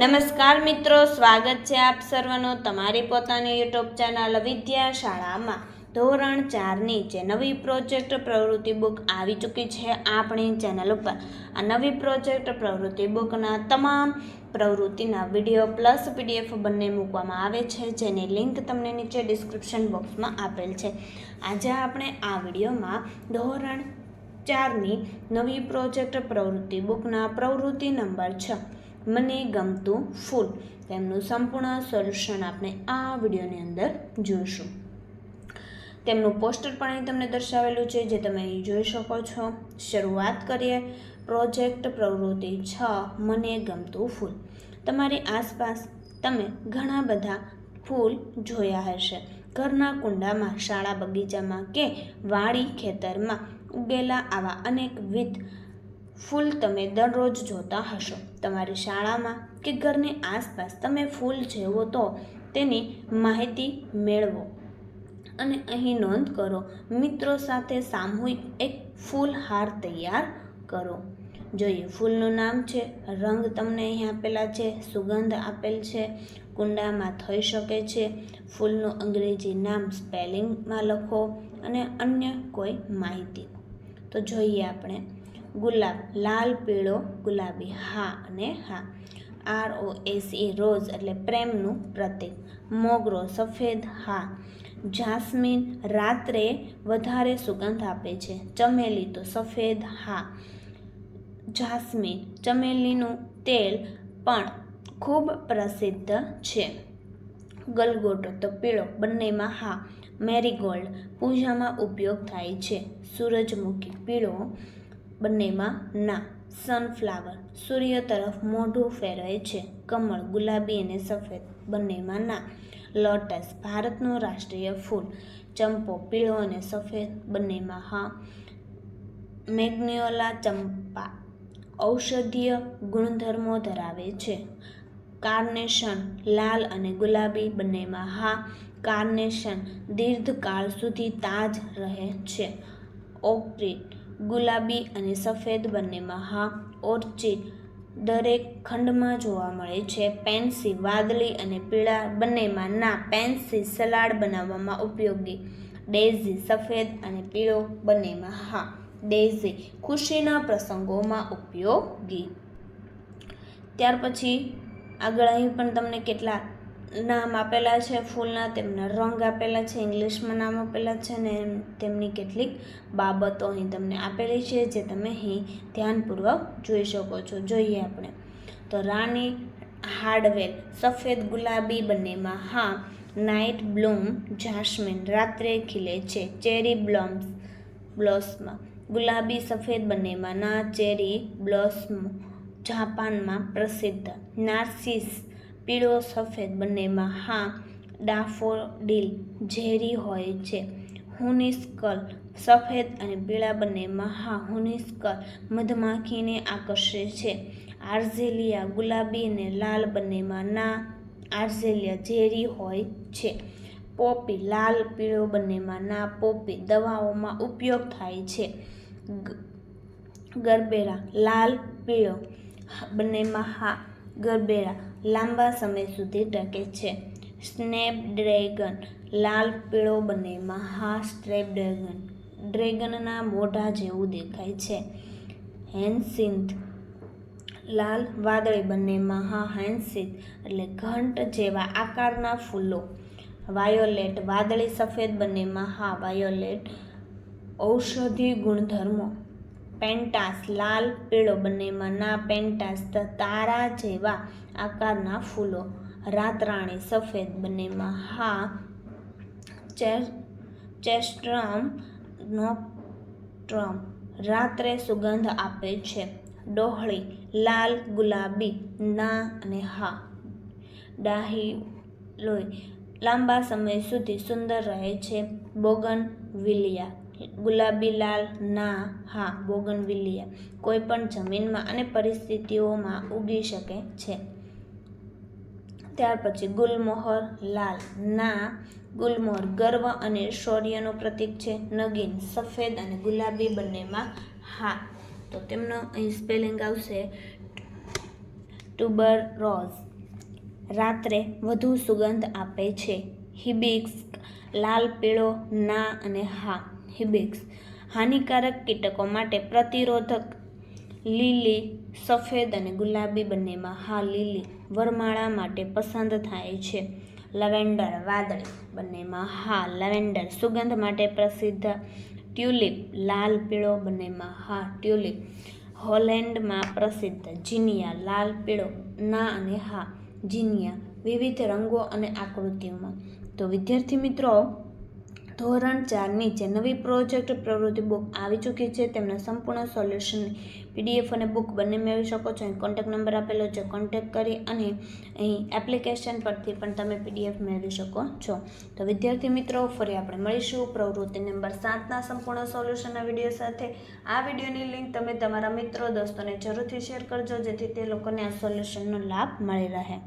નમસ્કાર મિત્રો, સ્વાગત છે આપ સર્વનું તમારી પોતાની યુટ્યુબ ચેનલ વિદ્યા શાળામાં. ધોરણ ચારની જે નવી પ્રોજેક્ટ પ્રવૃત્તિ બુક આવી ચૂકી છે આપણી ચેનલ ઉપર. આ નવી પ્રોજેક્ટ પ્રવૃત્તિ બુકના તમામ પ્રવૃત્તિના વીડિયો પ્લસ પીડીએફ બંને મૂકવામાં આવે છે, જેની લિંક તમને નીચે ડિસ્ક્રિપ્શન બોક્સમાં આપેલ છે. આજે આપણે આ વિડીયોમાં ધોરણ ચારની નવી પ્રોજેક્ટ પ્રવૃત્તિ બુકના પ્રવૃત્તિ નંબર છ મને ગમતું ફૂલ. તેમનું સંપૂર્ણ સોલ્યુશન આપણે આ વિડીયોની અંદર જોઈશું. તેમનું પોસ્ટર પણ અહીં તમને દર્શાવેલું છે, જે તમે અહીં જોઈ શકો છો. શરૂઆત કરીએ. પ્રોજેક્ટ પ્રવૃત્તિ છ, મને ગમતું ફૂલ. તમારી આસપાસ તમે ઘણા બધા ફૂલ જોયા હશે. ઘરના કુંડામાં, શાળા બગીચામાં કે વાડી ખેતરમાં ઉગેલા આવા અનેકવિધ ફૂલ તમે દરરોજ જોતા હશો. તમારી શાળામાં કે ઘરની આસપાસ તમે ફૂલ જેવો તો તેની માહિતી મેળવો. અને અહીં નોંધ કરો, મિત્રો સાથે સામૂહિક એક ફૂલ હાર તૈયાર કરો. જોઈએ, ફૂલનું નામ છે, રંગ તમને અહીં આપેલા છે, સુગંધ આપેલ છે, કુંડામાં થઈ શકે છે. ફૂલનું અંગ્રેજી નામ સ્પેલિંગમાં લખો અને અન્ય કોઈ માહિતી. તો જોઈએ આપણે ગુલાબ, લાલ, પીળો, ગુલાબી, હા અને હા. R O S E rose એટલે પ્રેમનું પ્રતીક. મોગરો, સફેદ, હા. જાસ્મીન, રાત્રે વધારે સુગંધ આપે છે. ચમેલી તો સફેદ, હા. જાસ્મીન, ચમેલીનું તેલ પણ ખૂબ પ્રસિદ્ધ છે. ગલગોટો તો પીળો, બંનેમાં હા. મેરીગોલ્ડ, પૂજામાં ઉપયોગ થાય છે. સૂરજમુખી, પીળો બંનેમાં ના સનફ્લાવર સૂર્ય તરફ મોઢું ફેરવે છે, કમળ, ગુલાબી અને સફેદ, બંનેમાં ના લોટસ ભારતનું રાષ્ટ્રીય ફૂલ, ચંપો, પીળો અને સફેદ, બંનેમાં હા મેગ્નિયોલા ચંપા, ઔષધીય ગુણધર્મો ધરાવે છે, કાર્નેશન, લાલ અને ગુલાબી, બંનેમાં હા, કાર્નેશન, દીર્ઘકાળ સુધી તાજ રહે છે ઓક્રિટ ગુલાબી અને સફેદ બંનેમાં હા ઓર્ચિડ દરેક ખંડમાં જોવા મળે છે. પેન્સી, વાદળી અને પીળા બંનેમાં ના પેન્સી સલાડ બનાવવામાં ઉપયોગી. ડેઝી, સફેદ અને પીળો બંનેમાં હા ડેઝી ખુશીના પ્રસંગોમાં ઉપયોગી. ત્યાર પછી આગળ અહીં પણ તમને કેટલા નામ આપેલા છે, ફૂલના તેમના રંગ આપેલા છે, ઇંગ્લિશમાં નામ આપેલા છે ને તેમની કેટલીક બાબતો અહીં તમને આપેલી છે જે તમે અહીં ધ્યાનપૂર્વક જોઈ શકો છો. જોઈએ આપણે. તો રાણી હાર્ડવેર, સફેદ ગુલાબી બંનેમાં, હા નાઇટ બ્લૂમ, જાસ્મિન, રાત્રે ખીલે છે, ચેરી બ્લોમ્સ, બ્લોસમાં. ગુલાબી સફેદ બંનેમાં, ના, ચેરી બ્લોસમ, જાપાનમાં પ્રસિદ્ધ. નાર્સિસ પીળો સફેદ બંનેમાં, હા, ડાફોડીલ ઝેરી હોય છે. હુનિસ્કલ સફેદ અને પીળા બંનેમાં, હા, હુનિસ્કલ મધમાખીને આકર્ષે છે. આર્ઝેલિયા ગુલાબી અને લાલ બંનેમાં, ના, આર્ઝેલિયા ઝેરી હોય છે. પોપી લાલ પીળો બંનેમાં, ના, પોપી દવાઓમાં ઉપયોગ થાય છે. ગરબેરા લાલ પીળો બંનેમાં, હા, ગરબેરા લાંબા સમય સુધી ટકે છે. સ્નેપ ડ્રેગન લાલ પીળો બંનેમાં હા સ્ટ્રેપ ડ્રેગન ડ્રેગનના મોઢા જેવું દેખાય છે. હેન્સિન્થ લાલ વાદળી બંનેમાં હા હેન્સિન્થ એટલે ઘંટ જેવા આકારના ફૂલો. વાયોલેટ વાદળી સફેદ બંનેમાં હા વાયોલેટ ઔષધિ ગુણધર્મો. પેન્ટાસ લાલ, પીળો બંનેમાં ના પેન્ટાસ તારા જેવા આકારના ફૂલો. રાતરાણી સફેદ બંનેમાં હા ચેસ્ટ્રમ, નોટ્રમ. રાત્રે સુગંધ આપે છે. ડોહળી, લાલ, ગુલાબી, ના અને હા. ડાહી, લોહી. લાંબા સમય સુધી સુંદર રહે છે. બોગન, વિલિયા. ગુલાબી લાલ, ના, હા, બોગનવિલિયા કોઈ પણ જમીનમાં અને પરિસ્થિતિઓમાં ઉગી શકે છે. ત્યાર પછી ગુલમોહર લાલ, ના, ગુલમોહર ગર્વ અને શૌર્યનું પ્રતીક છે. નગીન, સફેદ અને ગુલાબી બંનેમાં, હા. તો તેમનો અહીં સ્પેલિંગ આવશે ટ્યુબર રોઝ રાત્રે વધુ સુગંધ આપે છે. હિબિક્સ, લાલ, પીળો, ના અને હા. હિબિક્સ. હાનિકારક કીટકો માટે પ્રતિરોધક લીલી, સફેદ અને ગુલાબી બંનેમાં હા લીલી વરમાળા માટે પસંદ થાય છે. લવેન્ડર, વાદળી બંનેમાં હા લવેન્ડર સુગંધ માટે પ્રસિદ્ધ. ટ્યુલિપ, લાલ પીળો બંનેમાં હા ટ્યુલિપ. હોલેન્ડમાં પ્રસિદ્ધ જીનિયા, લાલ પીળો, ના અને હા. જીનિયા વિવિધ રંગો અને આકૃતિઓમાં. તો વિદ્યાર્થી મિત્રો ધોરણ ચારની જે નવી પ્રોજેક્ટ પ્રવૃત્તિ બુક આવી ચૂકી છે. તેમના સંપૂર્ણ સોલ્યુશન પીડીએફ અને બુક બંને મેળવી શકો છો. અહીં કોન્ટેક્ટ નંબર આપેલો છે. કોન્ટેક્ટ કરી અને અહીં એપ્લિકેશન પરથી પણ તમે પીડીએફ મેળવી શકો છો. તો વિદ્યાર્થી મિત્રો, ફરી આપણે મળીશું પ્રવૃત્તિ નંબર સાતના સંપૂર્ણ સોલ્યુશનના વીડિયો સાથે. આ વિડીયોની લિંક તમે તમારા મિત્રો, દોસ્તોને જરૂરથી શેર કરજો, જેથી તે લોકોને આ સોલ્યુશનનો લાભ મળી રહે.